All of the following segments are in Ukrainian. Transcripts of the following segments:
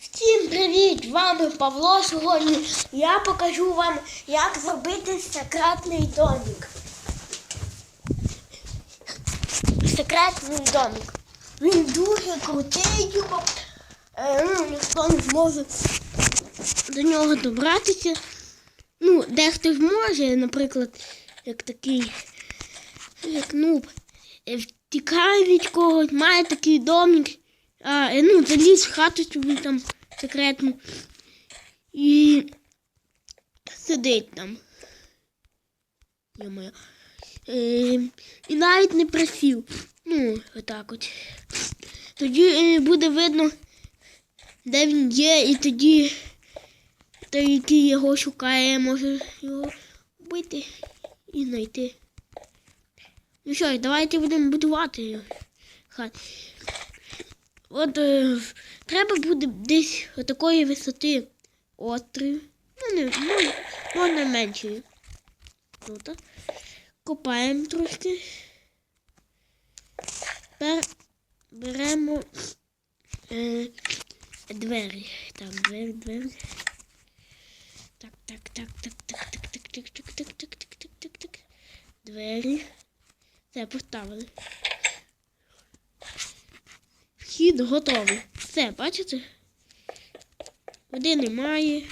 Всім привіт! Вами Павло. Сьогодні я покажу вам, як зробити секретний домик. Секретний домик. Він дуже крутий, його, е, ніхто не зможе до нього добратися. Ну, дехто зможе, наприклад, як такий, як нуб, е, втікає від когось, має такий домик, а, е, ну, заліз в хату собі там секретну і сидить там. Е, і навіть не просів. Ну, отак от. Тоді е, буде видно, де він є, і тоді той, який його шукає, може його вбити і знайти. Ну що давайте будемо будувати хат. От е, треба буде десь отакої висоти острів. Ну, не, ну, можна меншої. Тут. Копаємо трошки. Тепер беремо е, двері. Так, двері, двері. Так, так, так, так, так, так, так, так, так, так, так, так, так, так, так. Двері. Все, поставили. Вхід готовий. Все, бачите? Води немає.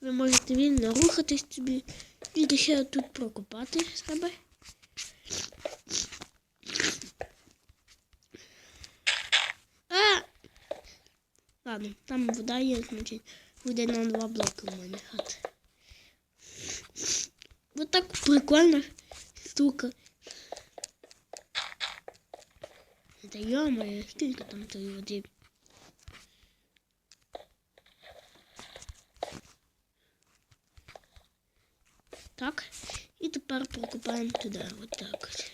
Ви можете вільно рухатись собі. Тільки ще тут прокопати себе. А! Ладно, там вода є, значить буде на два блоки у мене хат. Вот так прикольна штука. Та йо-моє, скільки там тої води. Так, і тепер прокопаємо туди, от так от.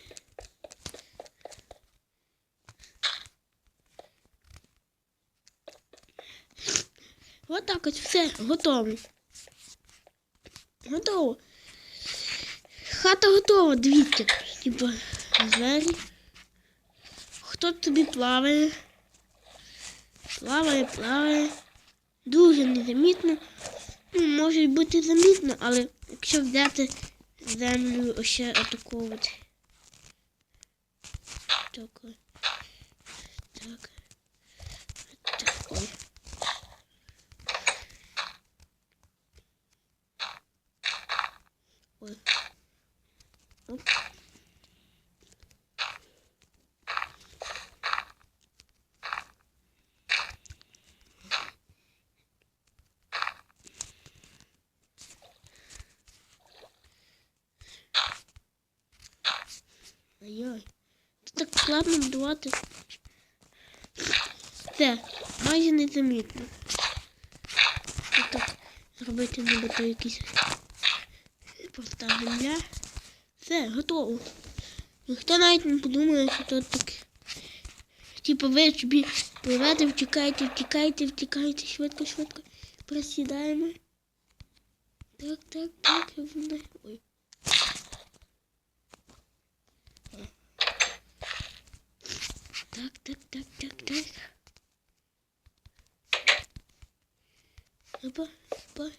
От так от все, готово. Готово. Хата готова, дивіться. Типа двері. Хто тобі плаває? Плаває, плаває. Дуже незамітно. Ну, може бути замітно, але якщо взяти землю ще от. Так. Так. Ой. Ой. Оп. Ой-ой. Це так складно будувати. Все, майже незамітно. Так, зробити нібито якісь проста земля. Все, готово. Ніхто навіть не подумає, що тут таке. Типу ви собі пливете, втікаєте, втікаєте, втікаєте, швидко, швидко. Просідаємо. Так, так, так, я. Ой. Так, так, так, так, так. Опа, опа,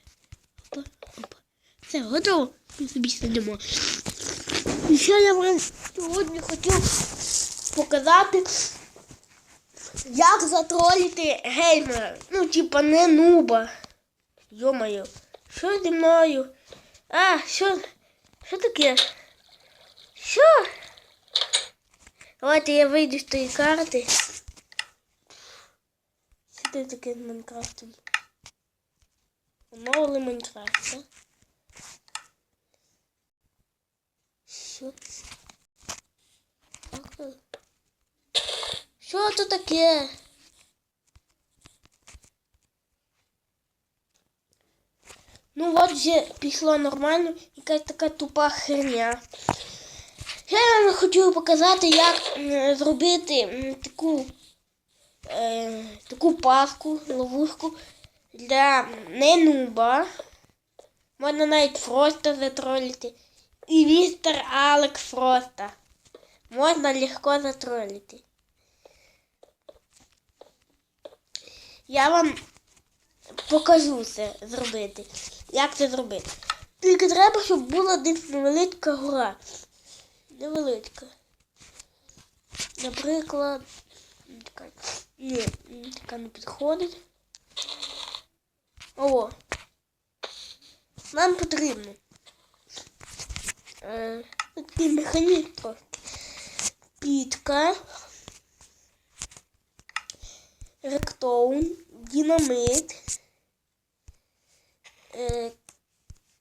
опа, опа. Все, готово. Ми собі сидимо. І що я вам сьогодні хотів показати, як затролити геймера. Ну, типа не нуба. Йо-моє, що зі мною? А, що? Що таке? Що? Давайте я вийду з тої карти. Що це таке з Майнкрафтом? Оновили Майнкрафт, так? Що? Що це таке? Ну от вже пішло нормально, якась така тупа херня. Я вам хотів показати, як зробити таку, е, таку паску, ловушку для ненуба. Можна навіть Фроста затролити. І містер Алекс Фроста. Можна легко затролити. я вам покажу це зробити. Як це зробити. Тільки треба, щоб була десь невеличка гора. Невеличка. Наприклад, така, ні, така не підходить. О. Нам потрібно. Е, такий механізм. Пітка. Ректоун, динамит, е,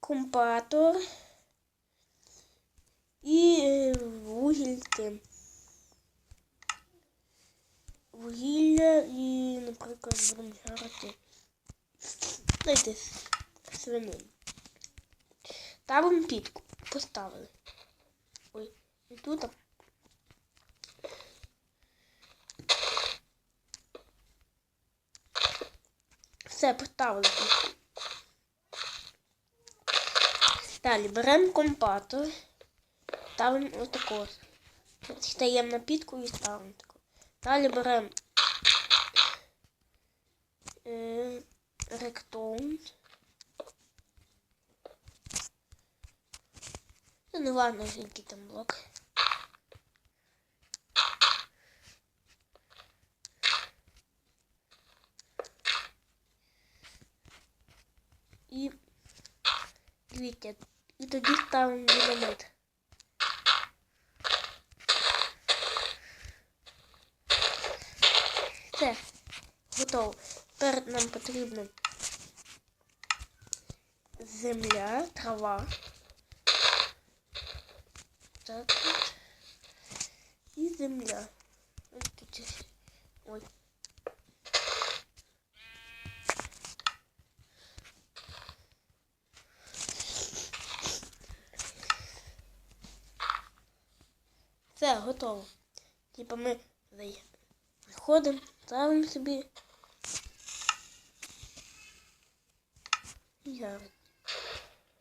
компатор і е, вугільки. Вугілля і, наприклад, будемо жарити. Дайте свинину. Ставимо пітку. Поставили. Ой, і тут. Все, поставили. Далі беремо компатор. Ставимо отако. Стаємо на пітку і ставимо таку. Далі беремо е, ректоун. Це не важно, який там блок. І дивіться, і тоді ставимо динамит. Все, готово. Тепер нам потрібно земля, трава. Так от. І земля. Ось тут. Ой. Все, готово. Типа ми заходимо, ставимо собі. Зараз.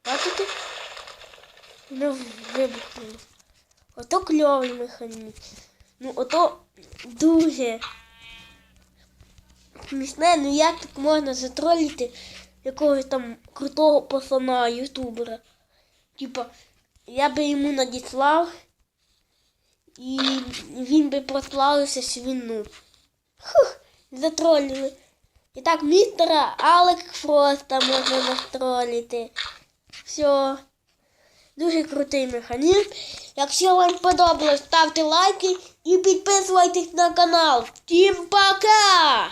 Бачите? Воно вибухнуло. Ото кльовий механізм. Ну ото дуже смішне, ну як так можна затролити якогось там крутого пацана, ютубера. Типа, я би йому надіслав і він би прославився, що ну. Хух, затролили. І так, містера Алек Фроста можна застролити. Все. Дуже крутий механізм. Якщо вам подобалось, ставте лайки і підписуйтесь на канал. Всім пока!